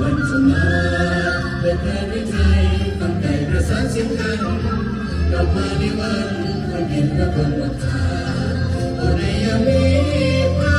วันสมอเปิดแผ่ในใจตั้งแต่ประสานเสียงกันกลับมาในวันวันดินและคนวัฏาโอ้ในยามนี้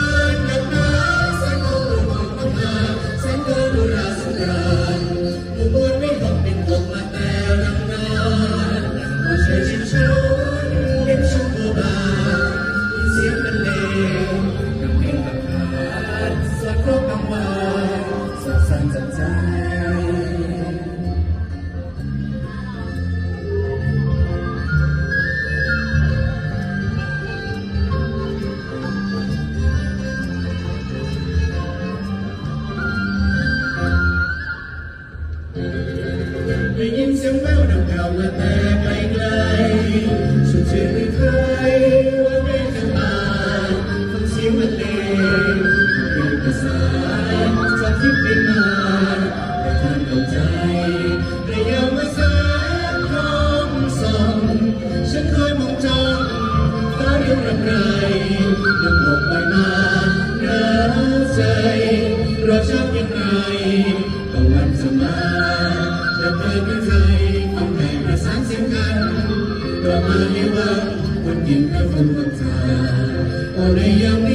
ได้ยินเสียงแววดังเก่ามาแต่ไกลไกลสุดเชื่อไม่เคยว่าแม่จะมายฟังเสียงบรรเลงเป็นภาษาจากที่เป็นมาแต่ท่านเข้าใจระยะมาแสนคงส่องฉันเคยมองจ้องฟ้าเรียงรำไรยังบอกไปมาเหนือใจรอชัก จะเปิดด้วยใจฟังแต่ประสานเสียงกันกลับมาในวันวันยินกับคนวัฏาโอ้ในยามนี้